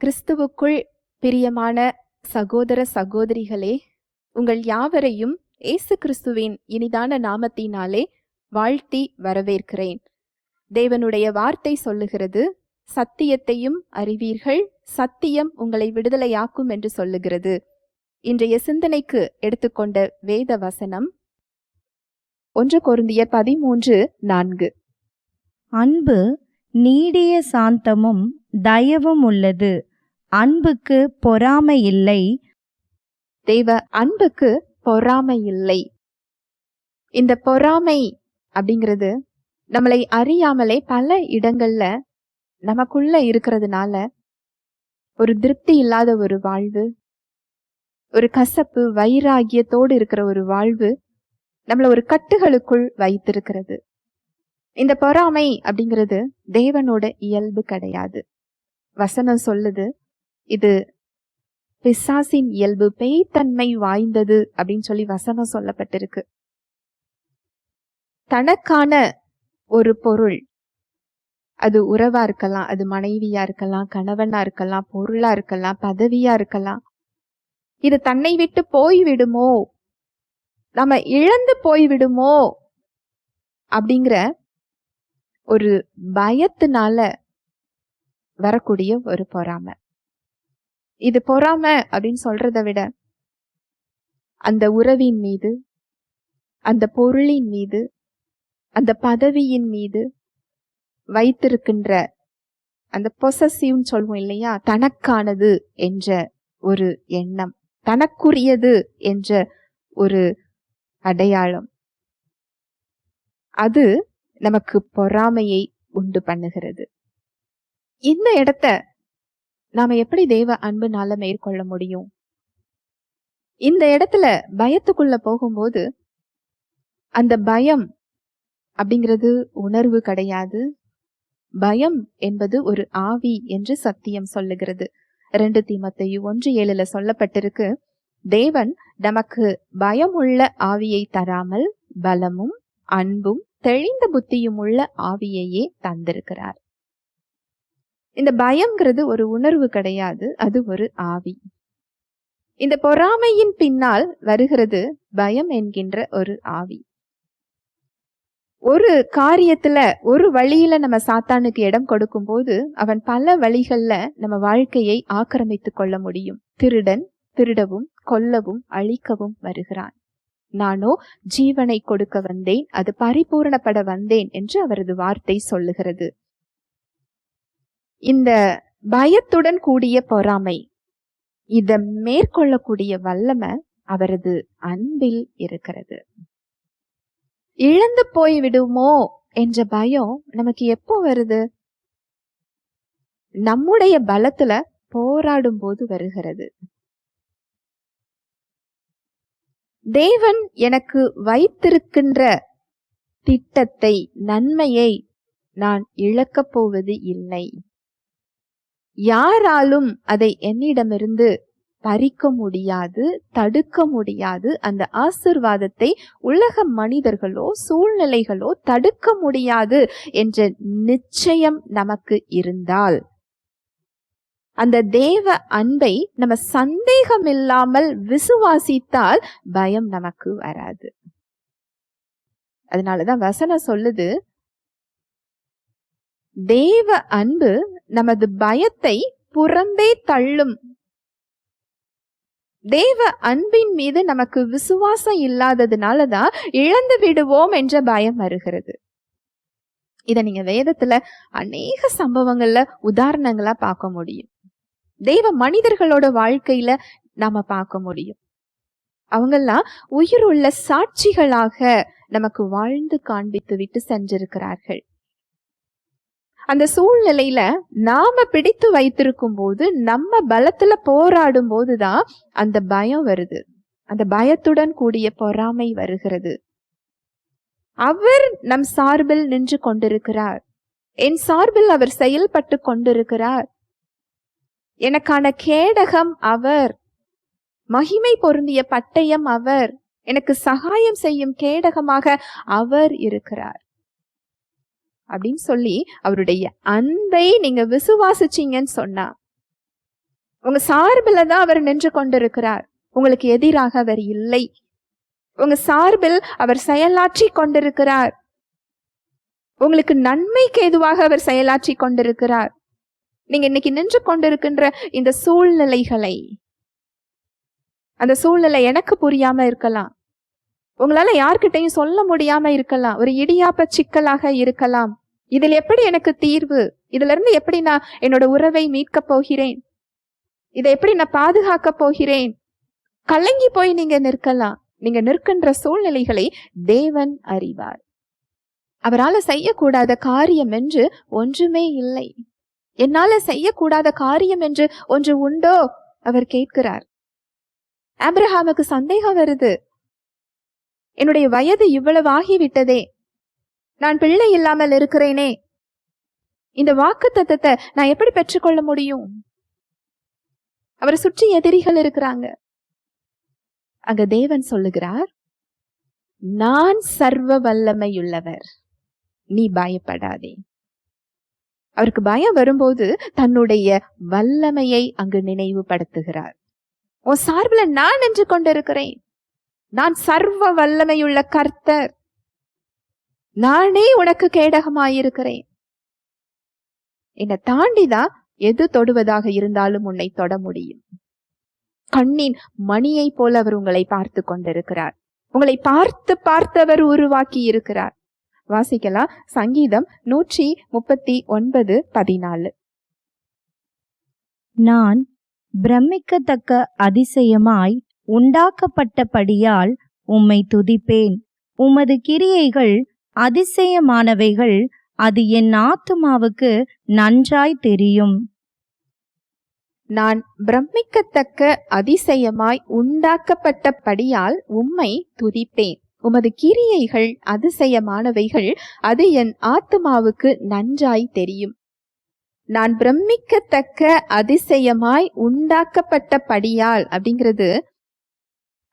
கிறிஸ்துவுக்குள் பிரியமான சகோதர சகோதரிகளே உங்கள் யாவரையும் இயேசு கிறிஸ்துவின் இனிதான நாமத்தினாலே வாழ்த்தி வரவேற்கிறேன். தேவனுடைய வார்த்தை சொல்லுகிறது சத்தியத்தையும் அறிவீர்கள் சத்தியம் உங்களை விடுதலையாக்கும் என்று சொல்லுகிறது. இன்றைய சிந்தனைக்கு எடுத்துக்கொண்ட வேத வசனம் ஒன்று கொருந்தியர் பதிமூன்று நான்கு. அன்பு நீடிய சாந்தமும் தயவும் உள்ளது அன்புக்கு பொறாமை இல்லை தேவ அன்புக்கு பொறாமை இல்லை இந்த பொறாமை அப்படிங்கிறது நம்மளை அறியாமலே பல இடங்கள்ல நமக்குள்ள இருக்கிறதுனால ஒரு திருப்தி இல்லாத ஒரு வாழ்வு ஒரு கசப்பு வைராகியத்தோடு இருக்கிற ஒரு வாழ்வு நம்மளை ஒரு கட்டுகளுக்குள் வைத்திருக்கிறது. இந்த பொறாமை அப்படிங்கிறது தேவனோட இயல்பு கிடையாது. வசனம் சொல்லுது இது பிசாசின் இயல்பு பேய்த்தன்மை வாய்ந்தது அப்படின்னு சொல்லி வசனம் சொல்லப்பட்டிருக்கு. தனக்கான ஒரு பொருள் அது உறவா இருக்கலாம் அது மனைவியா இருக்கலாம் கணவனா இருக்கலாம் பொருளா இருக்கலாம் பதவியா இருக்கலாம் இது தன்னை விட்டு போய்விடுமோ நம்ம இழந்து போய்விடுமோ அப்படிங்கிற ஒரு பயத்தினால வரக்கூடிய ஒரு பொறாமை. இது பொறாமை அப்படின்னு சொல்றதை விட அந்த உறவின் மீது அந்த பொருளின் மீது அந்த பதவியின் மீது வைத்திருக்கின்ற அந்த பொசசிவ்னு சொல்லுவோம் இல்லையா? தனக்கானது என்ற ஒரு எண்ணம் தனக்குரியது என்ற ஒரு அடையாளம். அது நமக்கு பொறாமையை உண்டு பண்ணுகிறது. இந்த இடத்த நாம எப்படி தெய்வ அன்புனால மேற்கொள்ள முடியும்? இந்த இடத்துல பயத்துக்குள்ள போகும்போது அந்த பயம் அப்படிங்கிறது உணர்வு கிடையாது. பயம் என்பது ஒரு ஆவி என்று சத்தியம் சொல்லுகிறது. ரெண்டு தீமத்தையும் ஒன்று ஏழுல சொல்லப்பட்டிருக்கு. தேவன் நமக்கு பயமுள்ள ஆவியை தராமல் பலமும் அன்பும் தெளிந்த புத்தியும் உள்ள ஆவியையே தந்திருக்கிறார். இந்த பயம்ங்கிறது ஒரு உணர்வு கிடையாது அது ஒரு ஆவி. இந்த பொறாமையின் பின்னால் வருகிறது பயம் என்கின்ற ஒரு ஆவி. ஒரு காரியத்துல ஒரு வழியில நம்ம சாத்தானுக்கு இடம் கொடுக்கும் போது அவன் பல வழிகள்ல நம்ம வாழ்க்கையை ஆக்கிரமித்துக் கொள்ள முடியும். திருடன் திருடவும் கொல்லவும் அழிக்கவும் வருகிறான். நானோ ஜீவனை கொடுக்க வந்தேன் அது பரிபூரணப்பட வந்தேன் என்று அவரது வார்த்தை சொல்லுகிறது. இந்த பயத்துடன் கூடிய பொறாமை இத மேற்கொள்ளக்கூடிய வல்லமை அவரது அன்பில் இருக்கிறது. இழந்து போய் விடுமோ என்ற பயம் நமக்கு எப்போ வருது? நம்முடைய பலத்துல போராடும் போது வருகிறது. தேவன் எனக்கு வைத்திருக்கின்ற திட்டத்தை நன்மையை நான் இழக்கப் போவது இல்லை. யாராலும் அதை என்னிடமிருந்து பறிக்க முடியாது தடுக்க முடியாது. அந்த ஆசிர்வாதத்தை உலக மனிதர்களோ சூழ்நிலைகளோ தடுக்க முடியாது என்ற நிச்சயம் நமக்கு இருந்தால். அந்த தேவ அன்பை நம்ம சந்தேகம் இல்லாமல் விசுவாசித்தால் பயம் நமக்கு வராது. அதனாலதான் வசனம் சொல்லுது தேவ அன்பு நமது பயத்தை புறம்பே தள்ளும். தேவ அன்பின் மீது நமக்கு விசுவாசம் இல்லாததுனாலதான் இழந்து விடுவோம் என்ற பயம் வருகிறது. இத நீங்க வேதத்துல அநேக சம்பவங்கள்ல உதாரணங்களா பார்க்க முடியும். தெய்வ மனிதர்களோட வாழ்க்கையில நாம பார்க்க முடியும். அவங்கெல்லாம் உயிருள்ள சாட்சிகளாக நமக்கு வாழ்ந்து காண்பித்து விட்டு சென்றிருக்கிறார்கள். அந்த சூழ்நிலையில நாம பிடித்து வைத்திருக்கும் போது நம்ம பலத்துல போராடும் போதுதான் அந்த பயம் வருது. அந்த பயத்துடன் கூடிய பொறாமை வருகிறது. அவர் நம் சார்பில் நின்று கொண்டிருக்கிறார். என் சார்பில் அவர் செயல்பட்டு கொண்டிருக்கிறார். எனக்கான கேடகம் அவர். மகிமை பொருந்திய பட்டயம் அவர். எனக்கு சகாயம் செய்யும் கேடகமாக அவர் இருக்கிறார். அப்படின்னு சொல்லி அவருடைய அன்பை நீங்க விசுவாசிச்சீங்கன்னு சொன்னா உங்க சார்பில் தான் அவர் நின்று கொண்டிருக்கிறார். உங்களுக்கு எதிராக அவர் இல்லை. உங்க சார்பில் அவர் செயலாற்றி கொண்டிருக்கிறார். உங்களுக்கு நன்மைக்கு எதுவாக அவர் செயலாற்றி கொண்டிருக்கிறார். நீங்க இன்னைக்கு நின்று கொண்டிருக்கின்ற இந்த சூழ்நிலைகளை அந்த சூழ்நிலை எனக்கு புரியாம இருக்கலாம். உங்களால யார்கிட்டையும் சொல்ல முடியாம இருக்கலாம். ஒரு இடியாப்ப சிக்கலாக இருக்கலாம். இதில் எப்படி எனக்கு தீர்வு? இதுல இருந்து எப்படி நான் என்னோட உறவை மீட்க போகிறேன்? இதை எப்படி நான் பாதுகாக்க போகிறேன்? கலங்கி போய் நீங்க நிற்கலாம். நீங்க நிற்கின்ற சூழ்நிலைகளை தேவன் அறிவார். அவரால் செய்யக்கூடாத காரியம் என்று ஒன்றுமே இல்லை. என்னால செய்யக்கூடாத காரியம் என்று ஒன்று உண்டோ? அவர் கேட்கிறார். ஆப்ரஹாமுக்கு சந்தேகம் வருது. என்னுடைய வயது இவ்வளவு ஆகிவிட்டதே. நான் பிள்ளை இல்லாமல் இருக்கிறேனே. இந்த வாக்கு தத்தத்தை நான் எப்படி பெற்றுக்கொள்ள முடியும்? அவரை சுற்றி எதிரிகள் இருக்கிறாங்க. அங்க தேவன் சொல்லுகிறார் நான் சர்வ வல்லமையுள்ளவர். நீ பயப்படாதே. அவருக்கு பயம் வரும்போது தன்னுடைய வல்லமையை அங்கு நினைவுபடுத்துகிறார். உன் சார்பில் நான் நின்று கொண்டிருக்கிறேன். நான் சர்வ வல்லமையுள்ள கர்த்தர். நானே உனக்கு கேடகமாயிருக்கிறேன். என்னை தாண்டிதான் எது தொடுவதாக இருந்தாலும் உன்னை தொட முடியும். கண்ணின் மணியை போல அவர் உங்களை பார்த்து கொண்டிருக்கிறார். உங்களை பார்த்து பார்த்து அவர் உருவாக்கி இருக்கிறார் வாசிக்கலாம் சங்கீதம் நூற்றி முப்பத்தி ஒன்பது பதினாலு. நான் பிரமிக்கத்தக்க அதிசயமாய் உண்டாக்கப்பட்டபடியால் உம்மை துதிப்பேன். உமது கிரியைகள் அதிசயமானவைகள். அது என் ஆத்துமாவுக்கு நன்றாய் தெரியும். நான் பிரமிக்கத்தக்க அதிசயமாய் உண்டாக்கப்பட்டபடியால் உம்மை துதிப்பேன். உமது கிரியைகள் அதிசயமானவைகள். அது என் ஆத்துமாவுக்கு நன்றாய் தெரியும். நான் பிரமிக்கத்தக்க அதிசயமாய் உண்டாக்கப்பட்டபடியால் அப்படிங்கிறது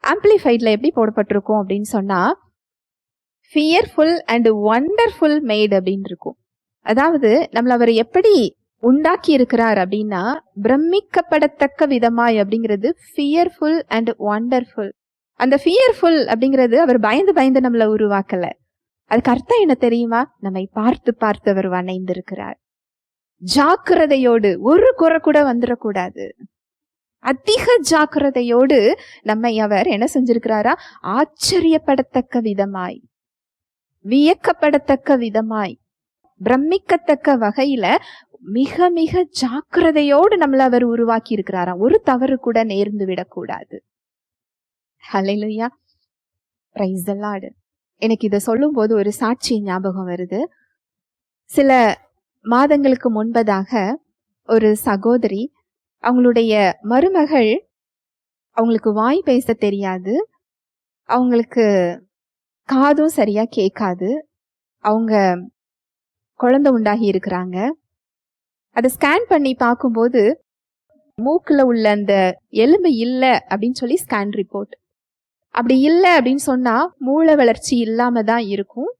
ஆம்பிளிஃபைடில் எப்படி போடப்பட்டிருக்கும் அப்படின்னு சொன்னால் ஃபியர்ஃபுல் அண்ட் ஒண்டர்ஃபுல் மேட் அப்படின்னு இருக்கும். அதாவது நம்மளை அவர் எப்படி உண்டாக்கி இருக்கிறார் அப்படின்னா பிரமிக்கப்படத்தக்க விதமாய் அப்படிங்கிறது ஃபியர்ஃபுல் அண்ட் ஒண்டர்ஃபுல் அந்த ஃபியர்ஃபுல் அப்படிங்கிறது அவர் பயந்து பயந்து நம்மளை உருவாக்கல. அதுக்கு அர்த்தம் என்ன தெரியுமா? நம்மை பார்த்து பார்த்து அவர் வணைந்திருக்கிறார். ஜாக்கிரதையோடு ஒரு குறை கூட வந்துடக்கூடாது. அதிக ஜாக்கிரதையோடு நம்மை அவர் என்ன செஞ்சிருக்கிறாரா? ஆச்சரியப்படத்தக்க விதமாய் வியக்கப்படத்தக்க விதமாய் பிரமிக்கத்தக்க வகையில மிக மிக ஜாக்கிரதையோடு நம்மளை அவர் உருவாக்கி இருக்கிறாராம் ஒரு தவறு கூட நேர்ந்து விடக்கூடாது. ஹலையா பிரைஸ் the எனக்கு இதை சொல்லும்போது ஒரு சாட்சி ஞாபகம் வருது. சில மாதங்களுக்கு முன்பதாக ஒரு சகோதரி அவங்களுடைய மருமகள் அவங்களுக்கு வாய் பேச தெரியாது. அவங்களுக்கு காதும் சரியா கேட்காது. அவங்க குழந்தை உண்டாகி இருக்கிறாங்க. அதை ஸ்கேன் பண்ணி பார்க்கும்போது மூக்கில் உள்ள அந்த எலும்பு இல்லை அப்படின்னு சொல்லி ஸ்கேன் ரிப்போர்ட் அப்படி இல்லை அப்படின்னு சொன்னால் மூளை வளர்ச்சி இல்லாமல் தான் இருக்கும்.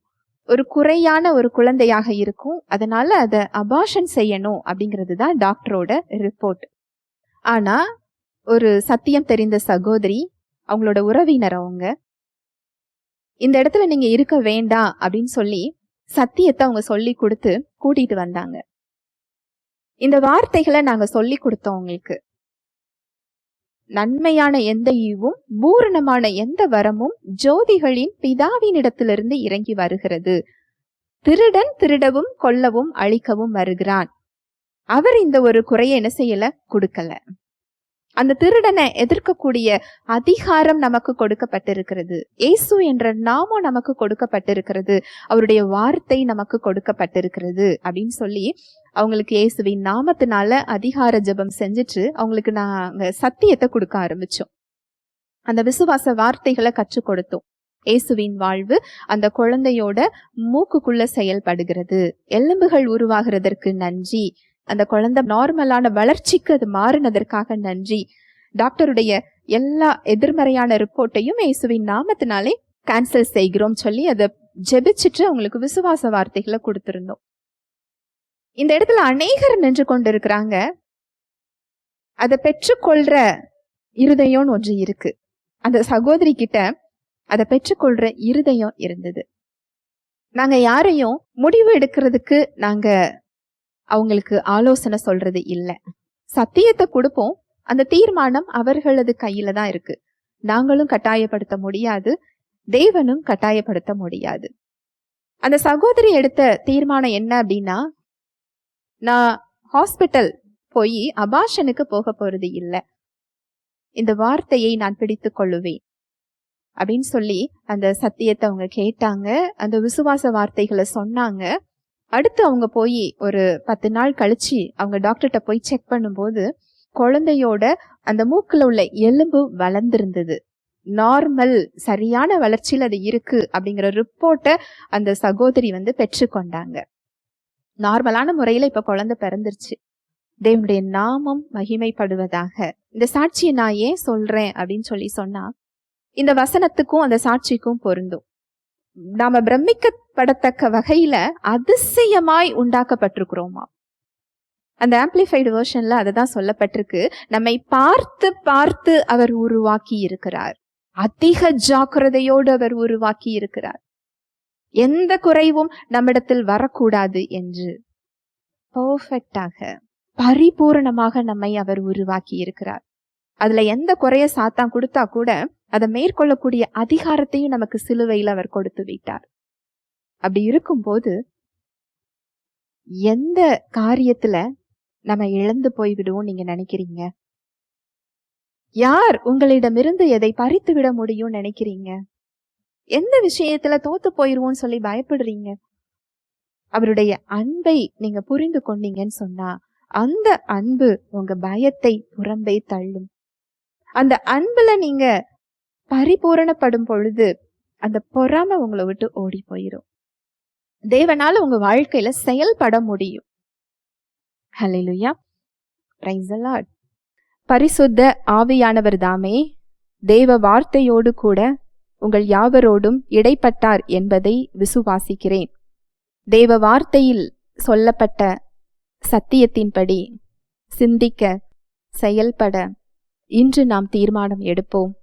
ஒரு குறையான ஒரு குழந்தையாக இருக்கும். அதனால அதை அபாஷன் செய்யணும் அப்படிங்கிறது தான் டாக்டரோட ரிப்போர்ட் ஆனா ஒரு சத்தியம் தெரிந்த சகோதரி அவங்களோட உறவினர் அவங்க இந்த இடத்துல நீங்க இருக்க வேண்டாம் அப்படின்னு சொல்லி சத்தியத்தை அவங்க சொல்லி கொடுத்து கூட்டிட்டு வந்தாங்க. இந்த வார்த்தைகளை நாங்க சொல்லி கொடுத்தோம் உங்களுக்கு. நன்மையான எந்த ஈவும் பூரணமான எந்த வரமும் ஜோதிகளின் பிதாவினிடத்திலிருந்து இறங்கி வருகிறது. திருடன் திருடவும் கொல்லவும் அழிக்கவும் வருகிறான். அவர் இந்த ஒரு குறையை என்ன செய்யல? கொடுக்கல. அந்த திருடனை எதிர்க்கக்கூடிய அதிகாரம் நமக்கு கொடுக்கப்பட்டிருக்கிறது. ஏசு என்ற நாமம் நமக்கு கொடுக்கப்பட்டிருக்கிறது. அவருடைய வார்த்தை நமக்கு கொடுக்கப்பட்டிருக்கிறது அப்படின்னு சொல்லி அவங்களுக்கு இயேசுவின் நாமத்தினால அதிகார ஜெபம் செஞ்சுட்டு அவங்களுக்கு நாங்க சத்தியத்தை கொடுக்க ஆரம்பிச்சோம். அந்த விசுவாச வார்த்தைகளை கற்றுக் கொடுத்தோம். இயேசுவின் வாழ்வு அந்த குழந்தையோட மூக்குக்குள்ள செயல்படுகிறது. எலும்புகள் உருவாகிறதற்கு நன்றி. அந்த குழந்தை நார்மலான வளர்ச்சிக்கு அது மாறினதற்காக நன்றி. டாக்டருடைய எல்லா எதிர்மறையான ரிப்போர்ட்டையும் இயேசுவின் நாமத்தினாலே கேன்சல் செய்கிறோம் சொல்லி அதை ஜெபிச்சுட்டு அவங்களுக்கு விசுவாச வார்த்தைகளை கொடுத்திருந்தோம். இந்த இடத்துல அநேகர் நின்று கொண்டிருக்கிறாங்க. அதை பெற்றுக்கொள்ற இருதயம்னு ஒன்று இருக்கு. அந்த சகோதரி கிட்ட அதை பெற்றுக்கொள்ற இருதயம் இருந்தது. நாங்க யாரையும் முடிவு எடுக்கிறதுக்கு நாங்க அவங்களுக்கு ஆலோசனை சொல்றது இல்லை. சத்தியத்தை கொடுப்போம். அந்த தீர்மானம் அவர்களது கையில தான் இருக்கு. நாங்களும் கட்டாயப்படுத்த முடியாது. தேவனும் கட்டாயப்படுத்த முடியாது. அந்த சகோதரி எடுத்த தீர்மானம் என்ன அப்படின்னா நான் ஹாஸ்பிட்டல் போய் அபாஷனுக்கு போக போறது இல்லை. இந்த வார்த்தையை நான் பிடித்து கொள்ளுவேன். அப்படின்னு சொல்லி அந்த சத்தியத்தை அவங்க கேட்டாங்க. அந்த விசுவாச வார்த்தைகளை சொன்னாங்க. அடுத்து அவங்க போய் ஒரு பத்து நாள் கழிச்சு அவங்க டாக்டர்கிட்ட போய் செக் பண்ணும்போது குழந்தையோட அந்த மூக்கில் உள்ள எலும்பு வளர்ந்துருந்தது. நார்மல் சரியான வளர்ச்சியில் அது இருக்கு அப்படிங்கிற ரிப்போர்ட்டை அந்த சகோதரி வந்து பெற்றுக்கொண்டாங்க. நார்மலான முறையில் இப்போ குழந்தை பிறந்துருச்சு. தேவனுடைய நாமம் மகிமைப்படுவதாக. இந்த சாட்சியை நான் ஏன் சொல்றேன் அப்படின்னு சொல்லி சொன்னா இந்த வசனத்துக்கும் அந்த சாட்சிக்கும் பொருந்தும். நாம பிரமிக்கப்படத்தக்க வகையில அதிசயமாய் உண்டாக்கப்பட்டிருக்கிறோமா? அந்த ஆம்பிளிஃபைடு வேர்ஷன்ல அதுதான் சொல்லப்பட்டிருக்கு. நம்மை பார்த்து பார்த்து அவர் உருவாக்கி இருக்கிறார். அதிக ஜாக்கிரதையோடு அவர் உருவாக்கி இருக்கிறார். எந்த குறைவும் நம்மிடத்தில் வரக்கூடாது என்று. பர்ஃபெக்டாக பரிபூரணமாக நம்மை அவர் உருவாக்கி இருக்கிறார். அதுல எந்த குறைய சாத்தான் கொடுத்தா கூட அதை மேற்கொள்ளக்கூடிய அதிகாரத்தையும் நமக்கு சிலுவையில் அவர் கொடுத்து விட்டார். அப்படி இருக்கும்போது எந்த காரியத்துல நம்ம இழந்து போய்விடுவோம் நீங்க நினைக்கிறீங்க? யார் உங்களிடமிருந்து எதை பறித்து விட முடியும் நினைக்கிறீங்க? எந்த விஷயத்துல தோத்து போயிருவோம்னு சொல்லி பயப்படுறீங்க? அவருடைய அன்பை நீங்க புரிந்து கொண்டீங்கன்னு சொன்னா அந்த அன்பு உங்க பயத்தை புறம்பே தள்ளும். அந்த அன்புல நீங்க பரிபூரணப்படும் பொழுது அந்த பொறாம உங்களை விட்டு ஓடி போயிடும் தேவனால உங்க வாழ்க்கையில செயல்பட முடியும். ஹalleluya praise பரிசுத்த ஆவியானவர் தாமே தேவ வார்த்தையோடு கூட உங்கள் யாவரோடும் இடைப்பட்டார் என்பதை விசுவாசிக்கிறேன். தேவ வார்த்தையில் சொல்லப்பட்ட சத்தியத்தின்படி சிந்திக்க செயல்பட இன்று நாம் தீர்மானம் எடுப்போம்.